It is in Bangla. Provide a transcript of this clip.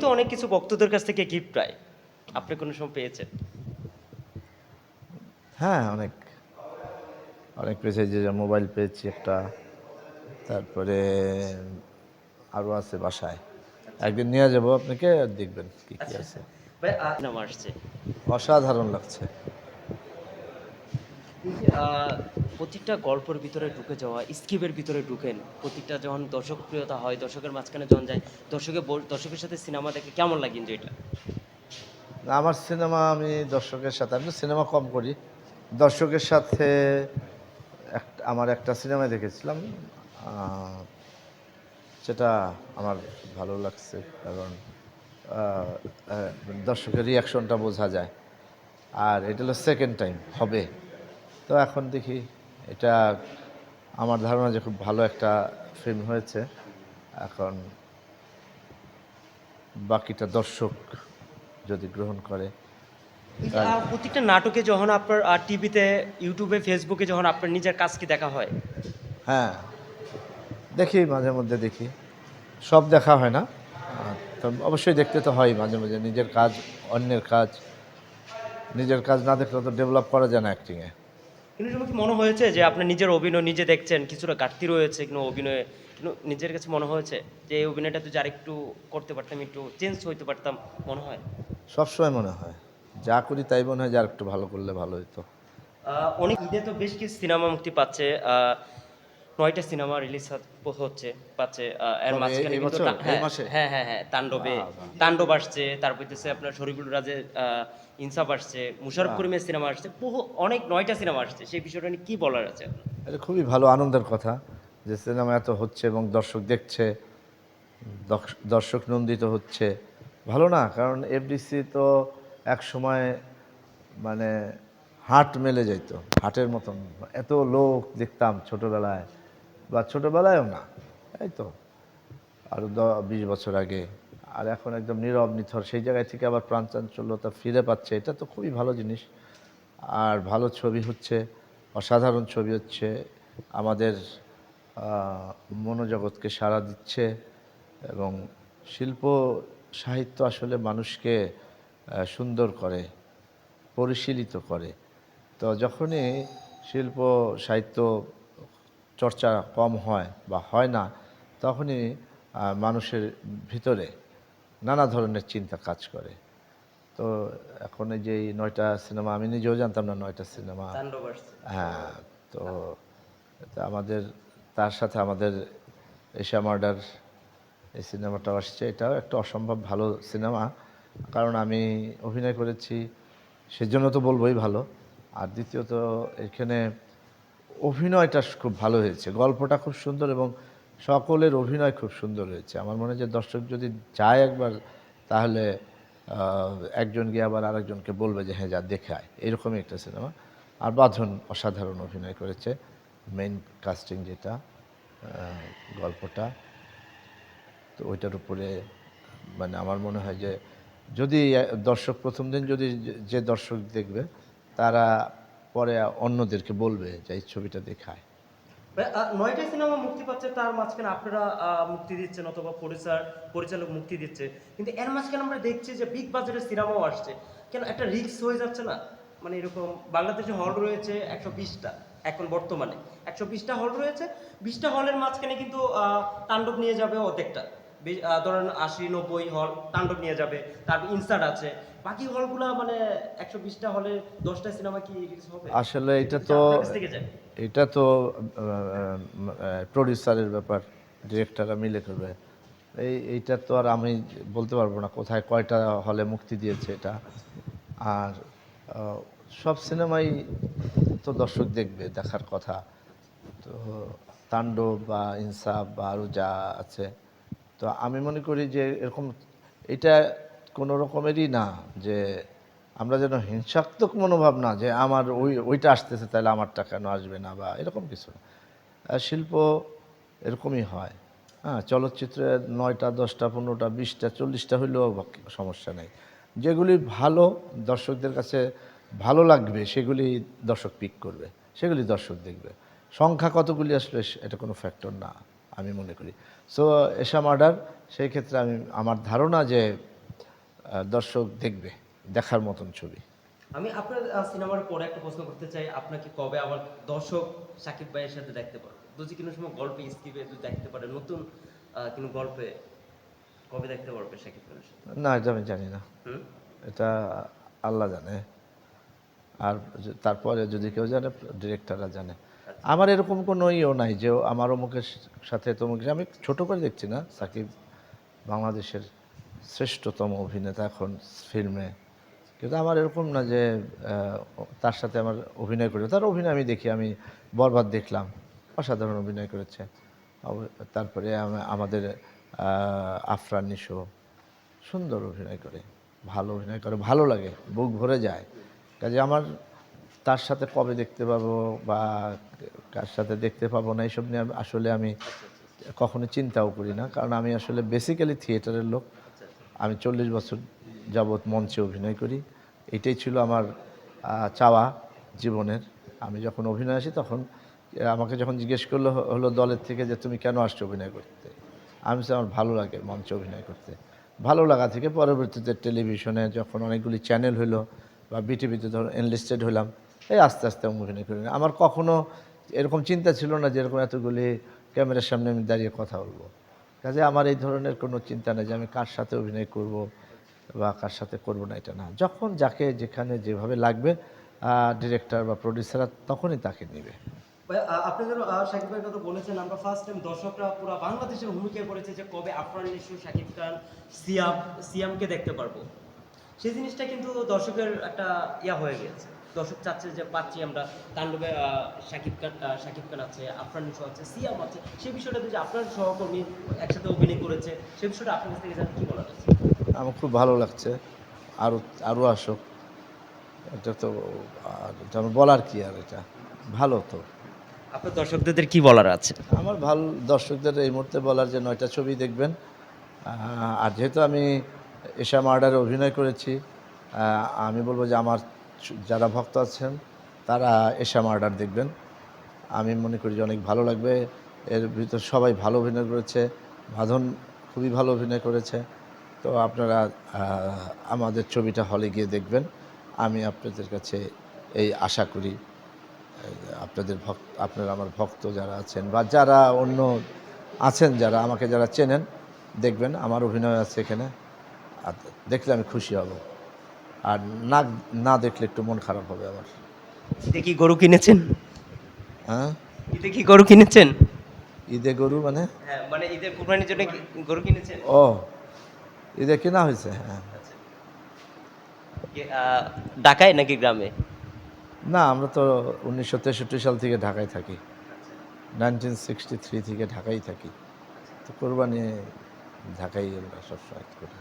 তো অনেক কিছু ভক্তদের কাছ থেকে গিফট পায় আপনি কোনো সময় পেয়েছেন? হ্যাঁ অনেক। অনেক পেয়েছে যে মোবাইল পেয়েছি একটা। তারপরে আরও আছে বাসায়। একদিন নিয়ে যাব আপনাকে দেখবেন কি কি আছে। নাম আসছে। অসাধারণ লাগছে। প্রতিটা গল্পের ভিতরে ঢুকে যাওয়া স্কিপের ভিতরে ঢুকেন। প্রতিটা যখন দর্শক প্রিয়তা হয় দর্শকের মাঝখানে যখন যায় দর্শকের বল- দর্শকের সাথে সিনেমা দেখে কেমন লাগে এনজয়টা? না, আমার সিনেমা আমি দর্শকের সাথে আমি সিনেমা কম করি। দর্শকের সাথে আমার একটা সিনেমায় দেখেছিলাম সেটা আমার ভালো লাগছে কারণ দর্শকের রিয়াকশনটা বোঝা যায়। আর এটা হলো সেকেন্ড টাইম হবে। তো এখন দেখি এটা আমার ধারণা যে খুব ভালো একটা ফিল্ম হয়েছে। এখন বাকিটা দর্শক যদি গ্রহণ করে প্রত্যেকটা নাটকে যখন আপনার টিভিতে ইউটিউবে ফেসবুকে যখন আপনার নিজের কাজ কি দেখা হয়? হ্যাঁ দেখি মাঝে মধ্যে দেখি। সব দেখা হয় না। তো অবশ্যই দেখতে তো হয় মাঝে মাঝে নিজের কাজ অন্যের কাজ। নিজের কাজ না দেখলে তো ডেভেলপ করা যায় না অ্যাক্টিংয়ে কিন্তু কি মনে হয়েছে যে আপনার নিজের অভিনয় নিজে দেখছেন? কিছুটা ঘাটতি রয়েছে কিন্তু অভিনয়ে? কিন্তু নিজের কাছে মনে হয়েছে যে এই অভিনয়টা তো যার একটু করতে পারতাম একটু চেঞ্জ হইতে পারতাম মনে হয়? সবসময় মনে হয়। যা করি তাই মনে হয় যে আর একটু ভালো করলে ভালো হতো অনেক ঈদে তো বেশ কিছু সিনেমা মুক্তি পাচ্ছে। নয়টা সিনেমা রিলিজ হচ্ছে? পাচ্ছে এর মাঝখানে কিন্তু হ্যাঁ, হ্যাঁ হ্যাঁ হ্যাঁ তাণ্ডবে। তাণ্ডব আসছে তারপর হচ্ছে আপনার শরীফুল রাজের ইনসাফ আসছে মুশারফ করিমের সিনেমা আসছে বহু অনেক নয়টা সিনেমা আসছে। সেই বিষয়টা নিয়ে কি বলার আছে এটা খুবই ভালো আনন্দের কথা যে সিনেমা এত হচ্ছে এবং দর্শক দেখছে দর্শ- দর্শক নন্দিত হচ্ছে। ভালো না কারণ এফডিসি তো এক সময় মানে হাট মেলে যেত হাটের মতন। এত লোক দেখতাম ছোটবেলায়। বা ছোটবেলায়ও না। এই তো। আরও বিশ বছর আগে। আর এখন একদম নীরব, নিথর, সেই জায়গায় থেকে আবার প্রাণচাঞ্চল্যতা ফিরে পাচ্ছে। এটা তো খুবই ভালো জিনিস। আর ভালো ছবি হচ্ছে, অসাধারণ ছবি হচ্ছে, আমাদের মনোজগৎকে সাড়া দিচ্ছে এবং শিল্প, সাহিত্য আসলে মানুষকে সুন্দর করে, পরিশীলিত করে। তো যখনই শিল্প, সাহিত্য চর্চা কম হয় বা হয় না তখনই মানুষের ভিতরে নানা ধরনের চিন্তা কাজ করে। তো এখন এই যে নয়টা সিনেমা আমি নিজেও জানতাম না নয়টা সিনেমা। হ্যাঁ তো তো আমাদের তার সাথে আমাদের এশিয়া মার্ডার এই সিনেমাটাও আসছে। এটাও একটা অসম্ভব ভালো সিনেমা কারণ আমি অভিনয় করেছি সেজন্য তো বলবোই ভালো। আর দ্বিতীয়ত এখানে অভিনয়টা খুব ভালো হয়েছে, গল্পটা খুব সুন্দর এবং সকলের অভিনয় খুব সুন্দর হয়েছে। আমার মনে হয় যে দর্শক যদি যায় একবার, তাহলে একজন গিয়ে আবার আরেকজনকে বলবে যে হ্যাঁ যা, দেখে আয়। এরকমই একটা সিনেমা। আর বাঁধন অসাধারণ অভিনয় করেছে মেইন কাস্টিং যেটা গল্পটা। তো ওইটার উপরে মানে আমার মনে হয় যে, যদি দর্শক প্রথম দিন যদি যে- যে দর্শক দেখবে, তারা পরে অন্যদেরকে বলবে যে, এই ছবিটা দেখায়। নয়টা সিনেমা মুক্তি পাচ্ছে, তার মাঝখানে আপনারা মুক্তি দিচ্ছেন অথবা পরিচার, পরিচালক মুক্তি দিচ্ছে। কিন্তু এর মাঝখানে আমরা দেখছি যে বিগ বাজারের সিনেমাও আসছে। কেন, একটা রিস্ক হয়ে যাচ্ছে না? মানে এরকম বাংলাদেশে হল রয়েছে একশো বিশটা, এখন বর্তমানে। একশো বিশটা হল রয়েছে, বিশটা হলের মাঝখানে কিন্তু তাণ্ডব নিয়ে যাবে অর্ধেকটা। ধরেন আশি নব্বই হল তাণ্ডব নিয়ে যাবে, তারপর ইনসার্ট আছে। বাকি হলগুলা মানে একশো বিশটা হলে দশটা সিনেমা কি রিলিজ হবে? আসলে এটা এটা তো। এটা তো প্রডিউসারের ব্যাপার ডিরেক্টররা মিলে করবে। এই এইটা তো আর আমি বলতে পারব না কোথায় কয়টা হলে মুক্তি দিয়েছে এটা। আর সব সিনেমাই তো দর্শক দেখবে দেখার কথা। তো তাণ্ডব বা ইনসাফ বা আরও যা আছে। তো আমি মনে করি যে এরকম এটা কোনো রকমেরই না যে আমরা যেন হিংসাত্মক মনোভাব না যে আমার ওই, ওইটা আসতেছে, তাহলে আমারটা কেন আসবে না বা এরকম কিছু না। শিল্প এরকমই হয়। হ্যাঁ চলচ্চিত্রে নয়টা, দশটা, পনেরোটা, বিশটা, চল্লিশটা হইলেও সমস্যা নেই। যেগুলি ভালো দর্শকদের কাছে ভালো লাগবে, সেগুলি দর্শক পিক করবে, সেগুলি দর্শক দেখবে। সংখ্যা কতগুলি আসলে এটা কোনো ফ্যাক্টর না, আমি মনে করি। সো এসা মার্ডার, সেই ক্ষেত্রে আমি, আমার ধারণা যে দর্শক দেখবে দেখার মতন ছবি। আমি আপনার সিনেমার পরে একটা প্রশ্ন করতে চাই আপনাকে কবে আবার দর্শক সাকিব ভাইয়ের সাথে দেখতে পারবে? যদি কোনো সময় গল্পে স্কিপে যদি দেখতে পারে নতুন কোনো গল্পে কবে দেখতে পারবে সাকিব ভাইয়ের সাথে? না এটা আমি জানি না। এটা আল্লাহ জানে। আর তারপরে যদি কেউ জানে ডিরেক্টররা জানে। আমার এরকম কোনো ইয়েও নাই যে আমার অমুকের সাথে তমুক আমি ছোট করে দেখছি না সাকিব বাংলাদেশের শ্রেষ্ঠতম অভিনেতা এখন ফিল্মে। কিন্তু আমার এরকম না যে তার সাথে আমার অভিনয় করে। তার অভিনয় আমি দেখি, আমি বরবাদ দেখলাম। অসাধারণ অভিনয় করেছে। তারপরে আমাদের আফরান নিশো সুন্দর অভিনয় করে, ভালো অভিনয় করে, ভালো লাগে, বুক ভরে যায়। কাজে আমার তার সাথে কবে দেখতে পাবো বা কার সাথে দেখতে পাবো না এইসব নিয়ে আসলে আমি কখনো চিন্তাও করি না। কারণ আমি আসলে বেসিক্যালি থিয়েটারের লোক। আমি চল্লিশ বছর যাবৎ মঞ্চে অভিনয় করি। এটাই ছিল আমার চাওয়া জীবনের। আমি যখন অভিনয় আসি তখন আমাকে যখন জিজ্ঞেস করল হলো দলের থেকে যে তুমি কেন আসছো অভিনয় করতে? আমি বলছি, আমার ভালো লাগে মঞ্চে অভিনয় করতে। ভালো লাগা থেকে পরবর্তীতে টেলিভিশনে যখন অনেকগুলি চ্যানেল হলো বা বিটিভিতে ধরো এনলিস্টেড হলাম এই আস্তে আস্তে আমি অভিনয় করি। আমার কখনো এরকম চিন্তা ছিল না যে এরকম এতগুলি ক্যামেরার সামনে আমি দাঁড়িয়ে কথা বলব। কাজে আমার এই ধরনের কোনো চিন্তা নেই যে আমি কার সাথে অভিনয় করব বা কার সাথে করব না, এটা না। যখন যাকে যেখানে যেভাবে লাগবে ডিরেক্টর বা প্রডিউসাররা তখনই তাকে নেবে। আপনি যেন বলেছেন, আমরা ফার্স্ট টাইম দর্শকরা পুরো বাংলাদেশের যে কবে খান, সিয়াম, সিয়ামকে দেখতে পারব। সেই জিনিসটা কিন্তু দর্শকের একটা ইয়া হয়ে গেছে দর্শক চাচ্ছে যে পাচ্ছি আমরা তাণ্ডবে সাকিব খান সাকিব খান আছে আফরান নিশু আছে সিয়াম আছে। সেই বিষয়টা যে আপনার সহকর্মী একসাথে অভিনয় করেছে সেই বিষয়টা আপনার কাছ থেকে জানেন কি বলার আছে? আমার খুব ভালো লাগছে। আরও আরও আসুক। এটা তো আর এটা আমার বলার কি আর এটা? ভালো তো। আপনার দর্শকদের কি বলার আছে? আমার ভালো দর্শকদের এই মুহূর্তে বলার যে নয়টা ছবি দেখবেন। আর যেহেতু আমি এশা মার্ডারে অভিনয় করেছি আমি বলব যে আমার যারা ভক্ত আছেন, তারা এশা মার্ডার দেখবেন। আমি মনে করি যে অনেক ভালো লাগবে। এর ভিতর সবাই ভালো অভিনয় করেছে। বাঁধন খুবই ভালো অভিনয় করেছে। তো আপনারা আমাদের ছবিটা হলে গিয়ে দেখবেন। আমি আপনাদের কাছে এই আশা করি আপনাদের ভক্ত, আপনারা আমার ভক্ত যারা আছেন বা যারা অন্য আছেন, যারা আমাকে যারা চেনেন, দেখবেন আমার অভিনয় আছে এখানে। আর দেখলে আমি খুশি হব। আর না না দেখলে একটু মন খারাপ হবে আমার। ঈদে কি গরু কিনেছেন? হ্যাঁ? ঈদে কি গরু কিনেছেন? ঈদে গরু মানে? হ্যাঁ মানে ঈদের কুরবানির জন্য গরু কিনেছেন? ও ঈদে কেনা হয়েছে হ্যাঁ। ঢাকায় নাকি গ্রামে? না আমরা তো উনিশশো তেষট্টি সাল থেকে ঢাকায় থাকি। নাইনটিন সিক্সটি থ্রি থেকে ঢাকায় থাকি। তো কোরবানি ঢাকাই আমরা সবসময় করি।